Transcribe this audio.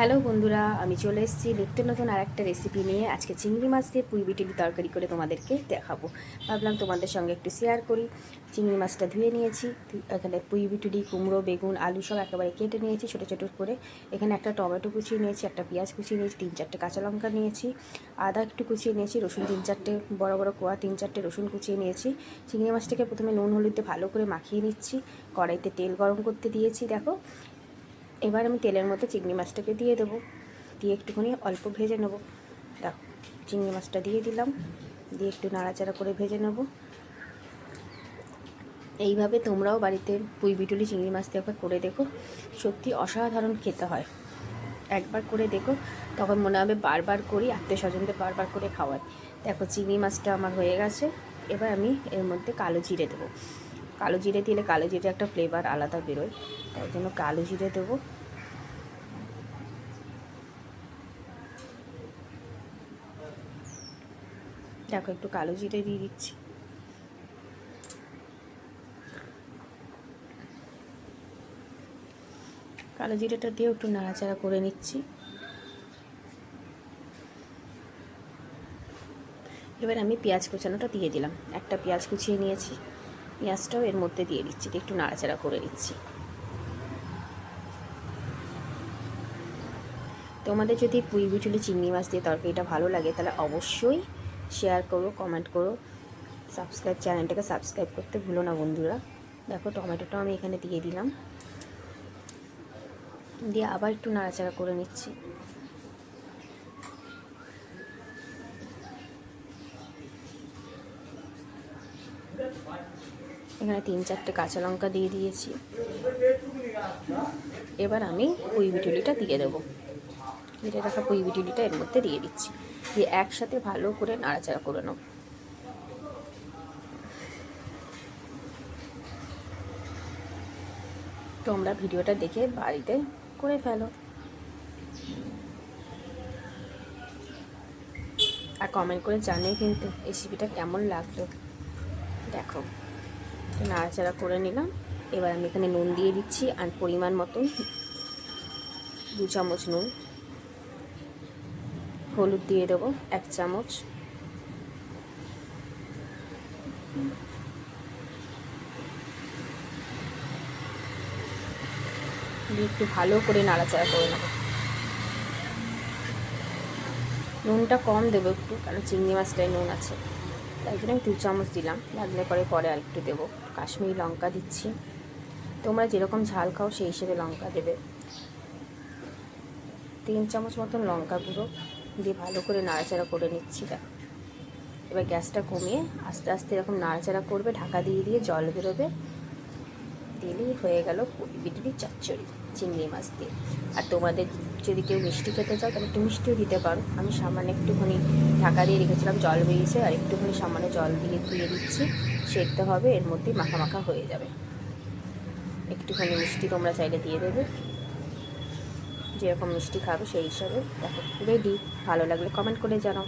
Hello বন্ধুরা, আমি চলে এসেছি নিত্য নতুন আর একটা রেসিপি নিয়ে। আজকে চিংড়ি মাছ দিয়ে পুঁই বিটিলি তরকারি করে তোমাদেরকে দেখাবো। ভাবলাম তোমাদের সঙ্গে একটু শেয়ার করি। চিংড়ি মাছটা ধুয়ে নিয়েছি এখানে পুঁই বিটুলি, কুমড়ো, বেগুন, আলু সব একেবারে কেটে নিয়েছি ছোটো ছোটো করে। এখানে একটা টমেটো কুচিয়ে নিয়েছি, একটা পেঁয়াজ কুচিয়ে নিয়েছি, তিন চারটে কাঁচা লঙ্কা নিয়েছি, আদা একটু কুচিয়ে নিয়েছি, রসুন তিন চারটে, বড় বড় কোয়া তিন চারটে রসুন কুচিয়ে নিয়েছি। চিংড়ি মাছটাকে প্রথমে নুন হলুদে ভালো করে মাখিয়ে নিচ্ছি। কড়াইতে তেল গরম করতে দিয়েছি, দেখো। এবার আমি তেলের মধ্যে চিংড়ি মাছটাকে দিয়ে দেবো। দিয়ে একটুখানি অল্প ভেজে নেব। দেখো চিংড়ি মাছটা দিয়ে দিলাম। দিয়ে একটু নাড়াচাড়া করে ভেজে নেব। এইভাবে তোমরাও বাড়িতে পুঁই বিটুলি চিংড়ি মাছ একবার করে দেখো। সত্যি অসাধারণ খেতে হয়। একবার করে দেখো, তখন মনে হবে বারবার করি আত্মীয় স্বজনদের বারবার করে খাওয়াই। দেখো, চিংড়ি মাছটা আমার হয়ে গেছে। এবার আমি এর মধ্যে কালো জিরে দেবো। কালো জিরে দিলে কালো জিরে একটা ফ্লেভার আলাদা বেরোয়, তাই জন্য কালো জিরে দেবো। দেখো, একটু কালো জিরে দিয়ে দিচ্ছি। কালো জিরেটা দিয়েও একটু নাড়াচাড়া করে নিচ্ছি। এবার আমি পেঁয়াজ কুচানোটা দিয়ে দিলাম। একটা পেঁয়াজ কুচিয়ে নিয়েছি। পেঁয়াজটাও এর মধ্যে দিয়ে দিচ্ছি একটু নাড়াচাড়া করে দিচ্ছি তোমাদের যদি পুঁই বিচুলি, চিংড়ি মাছ দিয়ে তরকারিটা ভালো লাগে, তাহলে অবশ্যই শেয়ার করো কমেন্ট করো। সাবস্ক্রাইব চ্যানেলটাকে সাবস্ক্রাইব করতে ভুলো না বন্ধুরা। দেখো টমেটোটা আমি এখানে দিয়ে দিলাম। দিয়ে আবার একটু নাড়াচাড়া করে নিচ্ছি। এখানে তিন চারটে কাঁচা লঙ্কা দিয়ে দিয়েছি। এবার আমি পুঁই বিটুলিটা দিয়ে দেবো। কেটে রাখা পুঁই বিটুলিটা এর মধ্যে দিয়ে দিচ্ছি। দিয়ে একসাথে ভালো করে নাড়াচাড়া করে নেব তোমরা ভিডিওটা দেখে বাড়িতে করে ফেলো। আর কমেন্ট করে জানিয়ে কিন্তু রেসিপিটা কেমন লাগল। দেখো। নাড়াচাড়া করে নিলাম। এবার আমি এখানে নুন দিয়ে দিচ্ছি আর পরিমাণ মতন দু চামচ নুন। হলুদ দিয়ে দেবো, এক চামচ। একটু ভালো করে নাড়াচাড়া করে নেব। নুনটা কম দেবো একটু, কারণ চিংড়ি মাছটায় নুন আছে। তাই জন্য আমি দু চামচ দিলাম। লাগলে পরে পরে আর একটু দেবো। কাশ্মীরি লঙ্কা দিচ্ছি। তোমরা যেরকম ঝাল খাও সেই হিসেবে লঙ্কা দেবে। তিন চামচ মতন লঙ্কা গুঁড়ো দিয়ে ভালো করে নাড়াচাড়া করে নিচ্ছি, দেখ। এবার গ্যাসটা কমিয়ে আস্তে আস্তে এরকম নাড়াচাড়া করবে, ঢাকা দিয়ে দিয়ে জল বেরোবে। দিলেই হয়ে গেল বিটুলি চচ্চড়ি, চিংড়ি মাছ দিয়ে। আর তোমাদের যদি কেউ মিষ্টি খেতে চাও, তাহলে একটু মিষ্টিও দিতে পারো। আমি সামান্য একটুখানি ঢাকা দিয়ে রেখেছিলাম, জল বেরিয়েছে, আর একটুখানি সামান্য জল দিয়ে দিয়ে দিচ্ছি। সেদ্ধ হবে, এর মধ্যেই মাখা মাখা হয়ে যাবে। একটুখানি মিষ্টি তোমরা চাইলে দিয়ে দেবে। যেরকম মিষ্টি খাবে সেই হিসাবে। দেখো রেডি ভালো লাগলে কমেন্ট করে জানাও।